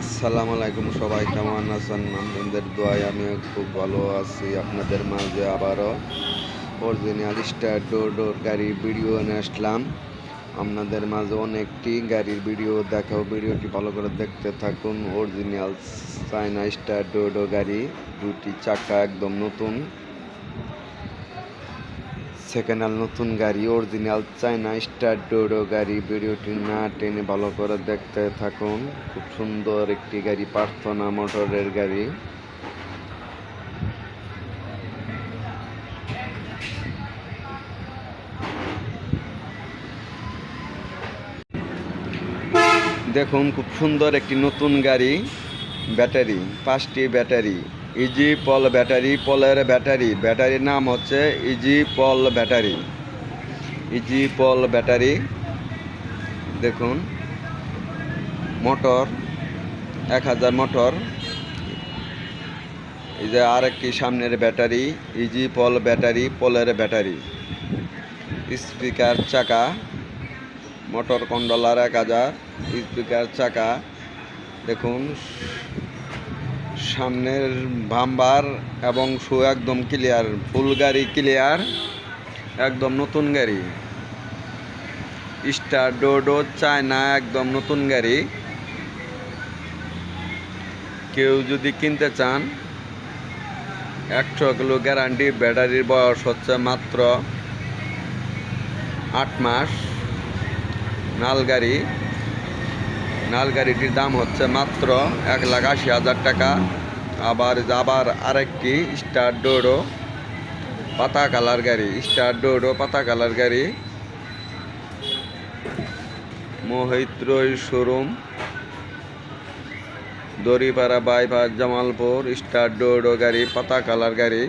আসসালামু আলাইকুম সবাই, কেমন আছেন? আপনাদের দোয়ায় আমিও খুব ভালো আছি। আপনাদের মাঝে আবারও অরিজিনাল স্টার ডোর ডোর গাড়ির ভিডিও নিয়ে আসলাম। আপনাদের মাঝে অনেকটি গাড়ির ভিডিও দেখাও ভিডিওটি ভালো করে দেখতে থাকুন। Original China star door door গাড়ি, দুটি চাকা একদম নতুন। সেকেন্ড নতুন গাড়ি অরিজিনাল চায়না স্টার ডোডো গাড়ি। ভিডিওটি না টেনে ভালো করে দেখতে থাকুন। খুব সুন্দর একটি গাড়ি প্রার্থনা মোটরের গাড়ি। দেখুন, খুব সুন্দর একটি নতুন গাড়ি, ব্যাটারি, পাঁচটি ব্যাটারি। ইজি পল ব্যাটারি পলের ব্যাটারি ব্যাটারির নাম হচ্ছে easy pal battery easy pal battery দেখুন মোটর এক হাজার মোটর এই যে আর একটি সামনের ব্যাটারি ইজি পল ব্যাটারি পলের ব্যাটারি স্পিকার চাকা মোটর কন্ডলার এক হাজার স্পিকার চাকা. দেখুন সামনের ভাম্বার এবং শু একদম ক্লিয়ার ফুল গাড়ি ক্লিয়ার একদম নতুন গাড়ি। স্টার ডোডো চায়না একদম নতুন গাড়ি। কেউ যদি কিনতে চান একশো কিলো গ্যারান্টি ব্যাটারির বয়স হচ্ছে মাত্র আট মাস। নাল গাড়ি, নাল গাড়িটির দাম হচ্ছে মাত্র এক লাখ আশি হাজার টাকা। আবার আবার আরেকটি স্টার ডোরো পাতা কালার গাড়ি, স্টার ডোডো, পাতা কালার গাড়ি। মহিত্রই showroom. Doripara bypass Jamalpur, star Dodo গাড়ি, পাতা কালার গাড়ি।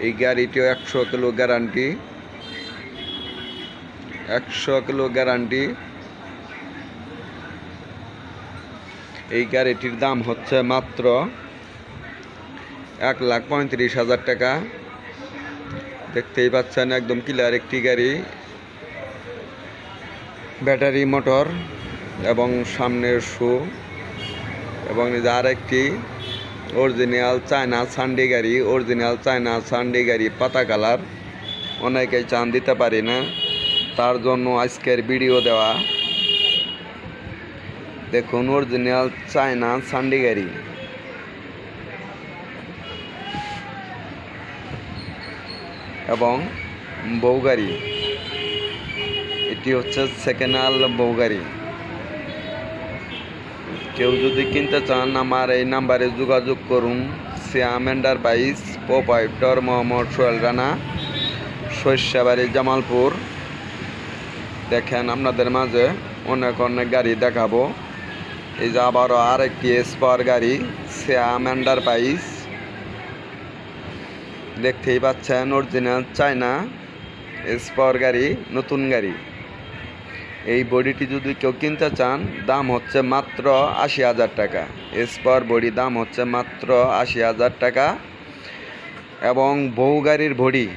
এই গাড়িটিও একশো কিলো গ্যারান্টি। একশো কিলো গ্যারান্টি। এই গাড়িটির দাম হচ্ছে মাত্র এক লাখ পঁয়ত্রিশ হাজার টাকা। দেখতেই পাচ্ছেন, একদম ক্লিয়ার একটি গাড়ি। ব্যাটারি, মোটর এবং সামনের শু এবং আর একটি অরিজিনাল চায়না সানডে গাড়ি অরিজিনাল চায়না সানডে গাড়ি, পাতা কালার। অনেকেই চান দিতে পারি না। তার জন্য আজকের ভিডিও দেওয়া দেখুন অরিজিনাল চায়না সান্ডি গাড়ি এবং বউ গাড়ি। এটি হচ্ছে সেকেন্ড হ্যান্ড বউ গাড়ি। কেউ যদি কিনতে চান, আমার এই নাম্বারে যোগাযোগ করুন। Shyam enterprise proprietor Mohammad Sohel Rana, Shashyabari, Jamalpur. দেখেন, আপনাদের মাঝে অনেক অনেক গাড়ি দেখাবো। এই যে আবারও আরেকটি স্পার গাড়ি শ্যাম এন্ডার বাইস দেখতেই পাচ্ছেন অরিজিনাল চায়না স্পার গাড়ি, নতুন গাড়ি। এই বডিটি যদি কেউ কিনতে চান, দাম হচ্ছে মাত্র আশি হাজার টাকা। স্পার বডি দাম হচ্ছে মাত্র আশি হাজার টাকা। এবং বহু গাড়ির বডি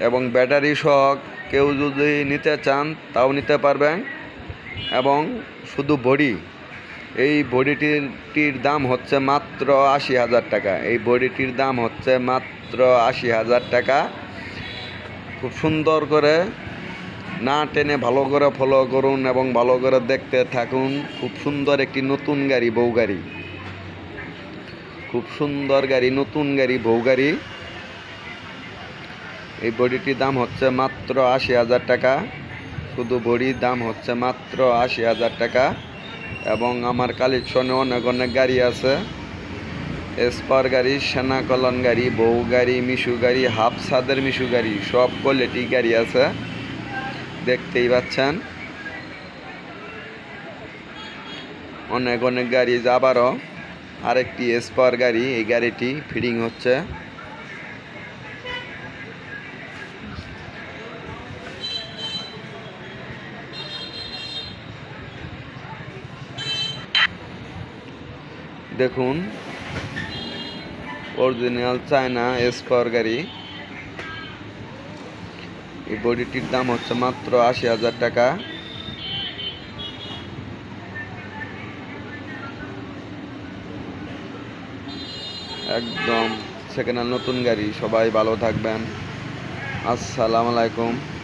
এবং ব্যাটারি সহ কেউ যদি নিতে চান, তাও নিতে পারবেন। এবং শুধু বডি এই বডিটির দাম হচ্ছে মাত্র আশি হাজার টাকা। এই বডিটির দাম হচ্ছে মাত্র আশি হাজার টাকা। খুব সুন্দর করে না টেনে ভালো করে ফলো করুন এবং ভালো করে দেখতে থাকুন। খুব সুন্দর একটি নতুন গাড়ি, বউ গাড়ি। খুব সুন্দর গাড়ি, নতুন গাড়ি, বউ গাড়ি। এই বডিটির দাম হচ্ছে মাত্র আশি হাজার টাকা। শুধু বডির দাম হচ্ছে মাত্র আশি হাজার টাকা। এবং আমার কালেকশনে অনেক অনেক গাড়ি আছে। স্পার গাড়ি, সেনা কলন গাড়ি, বউ গাড়ি, মিশু গাড়ি, হাফ সাদের মিশু গাড়ি, সব কোয়ালিটি গাড়ি আছে। দেখতেই পাচ্ছেন। অনেক অনেক গাড়ি আবারও। আরেকটি স্পার গাড়ি, এই গাড়িটি ফিডিং হচ্ছে। দেখুন। অরিজিনাল চায়না এসপাওয়ার গাড়ি। এই বডিটির দাম হচ্ছে মাত্র আশি হাজার টাকা। একদম সেকেন্ড নতুন গাড়ি, সবাই ভালো থাকবেন। আসসালামু আলাইকুম।